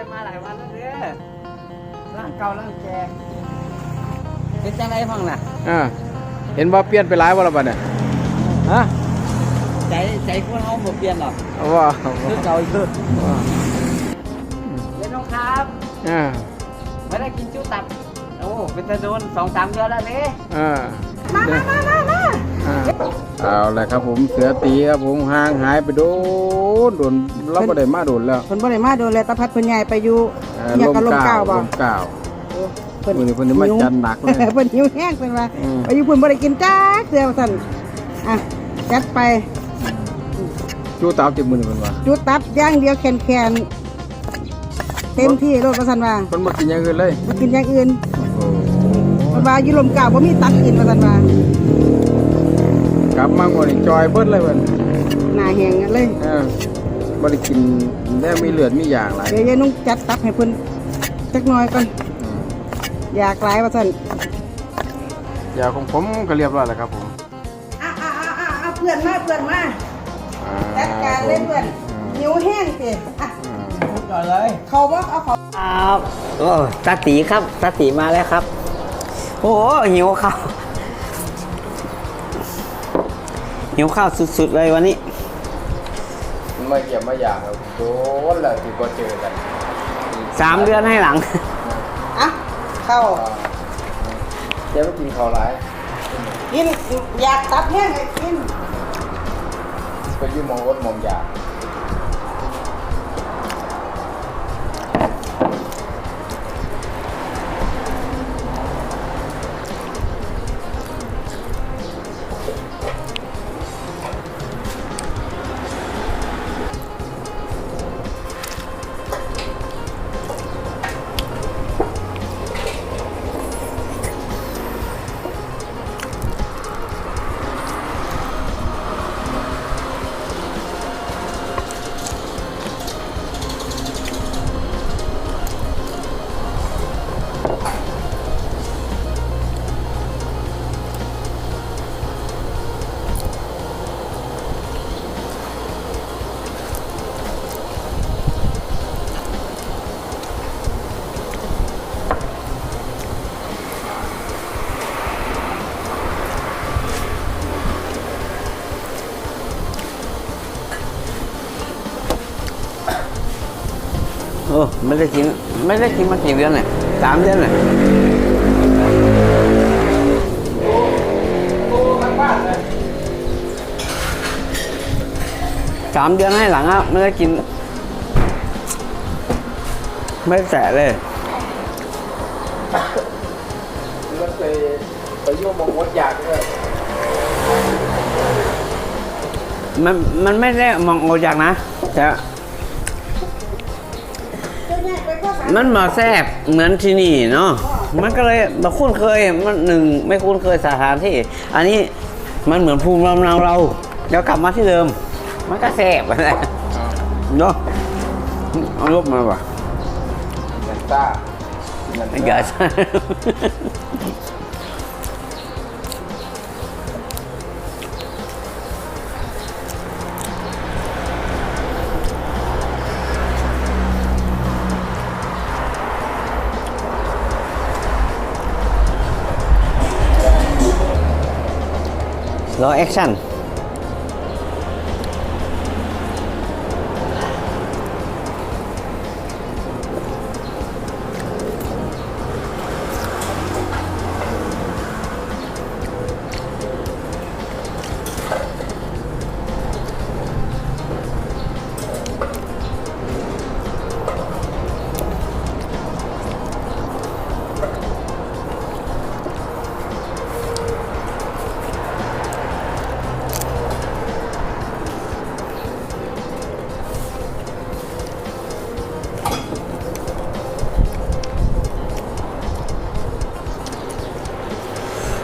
ได้มาหลายวันแล้วเด้อร่างเก่าร่างแก่เป็นจังไรฟังล่ะอ่าเห็นว่าเปลี่ยนไปหลายวันแล้วบัดเนี่ยฮะใจใจคนเฮาบ่เปลี่ยนหรอกว่าคือเก่าอีกคือเรียนน้องครับอ่าไม่ได้กินจุตับโอ้เป็นตะโดนสองสามเดือนแล้วนี่อ่ามามามามามาอ่า เอาละครับผมเสือตีครับผมห่างหายไปโดนโดนเราก็ได้มาโดนแล้วเพิ่นบ่ได้มาโดนเลยตาพัดเพิ่นใหญ่ไปอยู่อ่าอยากกับลมลเก่ามบ่ลมเก่าวเพิ่นมื้อนี้เพิ่นได้มาจัดหนักเลยเพิ่นหิวแห้งเพิ่นว่าอืมไปอยู่เพิ่นบ่ได้กินจักเทื่อว่าซั่นอะจัดไปจูตามจิบมือนี่เพิ่นว่าจุดตับอย่างเดียวแคนๆเต็มที่โลดว่าซั่นว่าเพิ่นบ่กินอย่างอื่นเลยบ่กินอย่างอื่นโอ้เพิ่นว่าอยู่ลมเก่าบ่มีตักกินว่าซั่นว่า กลับมาหมดนี่จอยเบิดเลยเพิ่นหน้าแห้งกันเลยเออบ่ได้กินแล้วมีเลือดมีอย่างหลายเดี๋ยวยายนุ่งจัดตับให้เพิ่นจักหน่อยก่อนอืมอยากหลายว่าซั่นยาของผมก็เรียบร้อยแล้วครับผมอะอะอะอะเพื่อนมาเพื่อนมาอ่าจัดการเลยเพื่อนหิวแห้งสิอะอืมก่อนเลยเขาบ่เอาเขาครับโอ้ตาตีครับตาตีมาแล้วครับ โอ้หิวข้าว หิวข้าวสุดๆเลยวันนี้มาเกี่ยวมาอย่างครับโดนแล้วที่บ่เจอกันสามเดือนให้หลัง อะเข้าอ่าเดี๋ยวไปกินข้าวหลายกินอยากตับแห้งให้กินไปอยู่หมองอดหมองอยาก โอ้ไม่ได้กินไม่ได้กินมากี่เดือนเลยสามเดือนเลยสามเดือนให้หลังอะไม่ได้กิน ไม่ได้แตะเลยมันไปไปอยู่หมองอดอยากเลยมันมันไม่ได้มองโอจากนะแต่ ม่ไปก็สามมันมาแซบเหมือนที่นี่เนาะมันก็เลยมาคุ้นเคยมันหนึ่งไม่คุ้นเคยสถานที่ อันนี้มันเหมือนภูมิลำเนาเราเดี๋ยวกลับมาที่เดิม มันก็แซบอะไรเนาะเอาลบมาว่ะนันต้านันไอ้ต้า รอแอคชั่น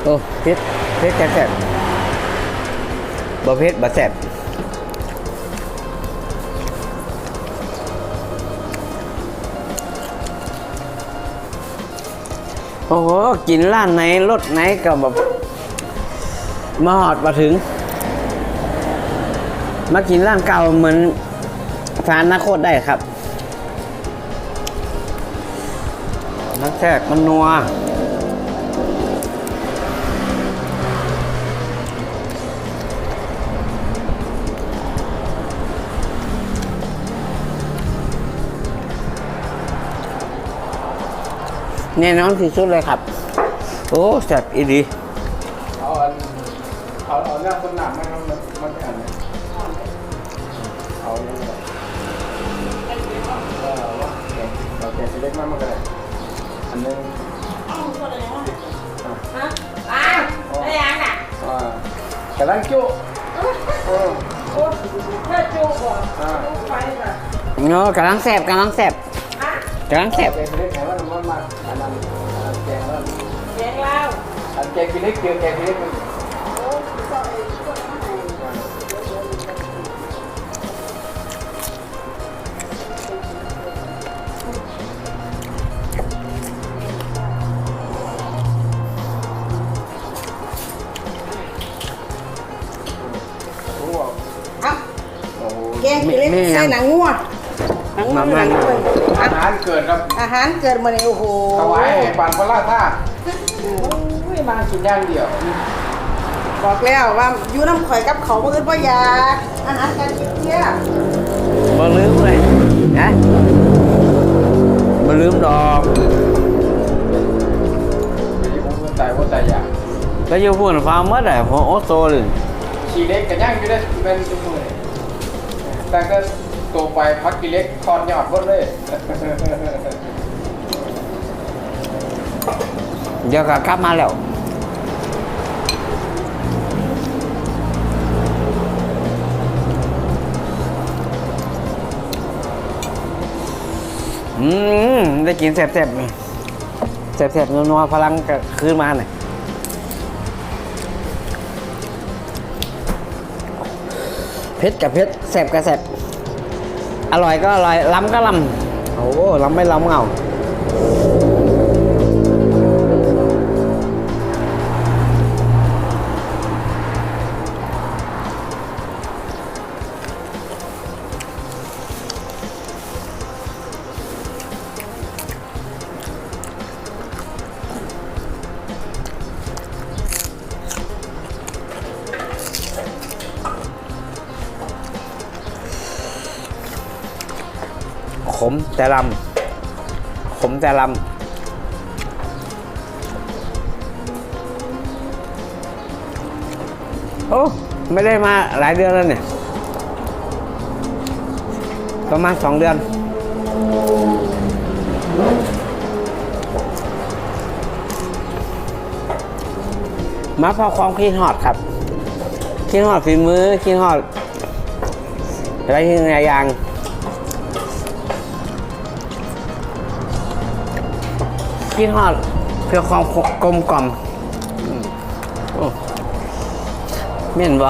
โอ้เพชรเพชรแซ่บบ่เพชรบ่แซ่บโอ้โห กินร้านไหนรถไหนก็แบบมาหอดมาถึง มากินร้านเก่าเหมือนฟานนาโคตได้ครับมันแทกมันนัว แน่นอนที่สุดเลยครับ โอ้แซ่บอีดีเอาอันเอาเอาเรื่องคนหนักไหมครับมันมันอันไหนเอาเองเออว่าเราแกะเล็กมากมันก็ได้อันนึงฮะอ้าวได้ยังน่ะอ่ากำลังจุเออโอ้เธอจูบ่อ่าไปน่ะเนาะกำลังแซ่บกำลังแซ่บ กำลังแซ่บแกะเล็กไหนว่ามันมาอันนั้นแกงว่าแกงลาวอันแกงเล็กเกงเล็กมันโอ้ซอยพวกนั้นให้รู้ว่าเอ้าโอ้โหแกงขี้เล็กใส่หนังงัว หนังงัวหนังงัวอาอะหารเกิดครับ อาหารเกิดมาเนี่ยโอ้โหถวายให้ปันพระราชาไม่มากินอย่างเดียว บอกแล้วว่าอยู่น้ำข่อยกับเขาบ่อื่นบ่อยากอาหารการกินเที่ยบ่ลืมเลยนะบ่ลืมดอกอันนี้ผมก็ตายว่าตายอยากก็อยู่พูนฟาร์มเมื่อไหร่ผมโอโซเลยขี่เล็กกันย่างอยู่ได้เป็นจุ่มเลยแต่ก็ โตไปพักกี่เล็กทอนยอดหมดเลยเดี๋ยวก็กลับมาแล้วอืมได้กินแซ่บๆนี่แซ่บๆนัวๆพลังก็คืนมาหน่อยเผ็ดกับเผ็ดแซ่บกับแซ่บ อร่อยก็อร่อยล้ำก็ล้ำโอ้โหล้ำไม่ล้ำเงา มแต่ลำขมแต่ลำโอ้ไม่ได้มาหลายเดือนแล้วเนี่ย ประมาณสองเดือน มาเพอความคิดฮอดครับคิดฮอดฝีมือคิดฮอดอะไรที่หลายอย่าง กินทอดเพื่อความกลมกล่อมอืมโอ้เม่นบ่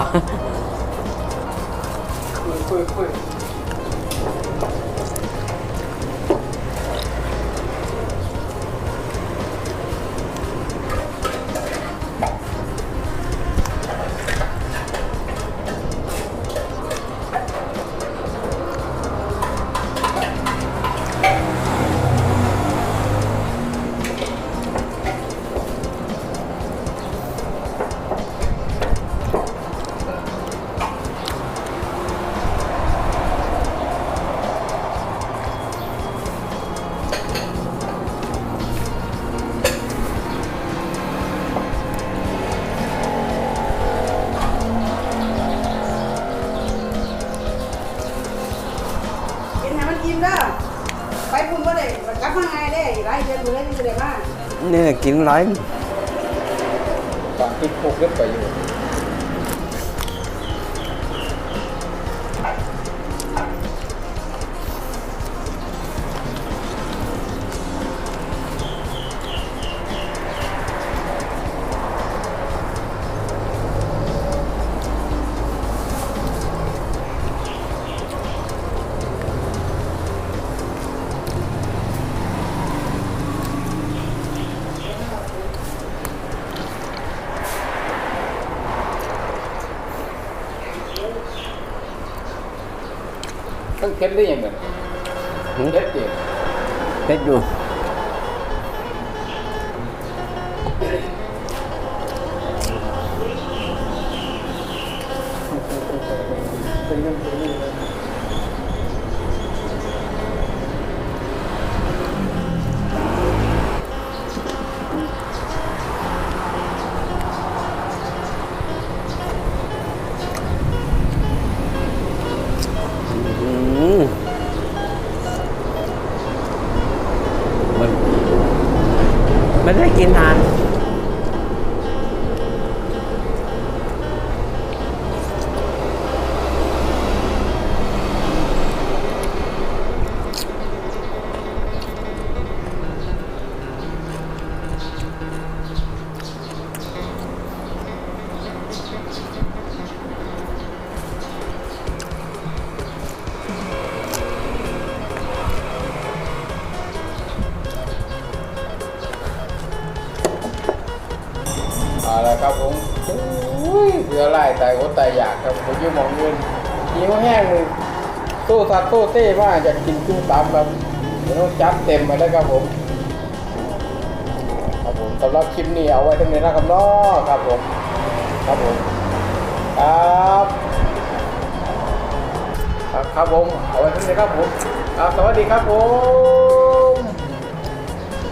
เนี่ยกินร้อยตอนที่พวกเล็กไปอยู่ कर रही है मैं Thank you. ไม่ได้กินนาน ตายอดตายอยากครับผมยืมมองเงินหิวแห้งเลยตู้ซัดตู้เต้มากอยากกินตู้ตามครับเดี๋ยวต้องจัดเต็มมาแล้วครับผมครับผมสำหรับคลิปนี้เอาไว้เท่านี้นะครับเนาะครับผมครับผมครับครับผมเอาไว้เท่านี้ครับผมครับสวัสดีครับผม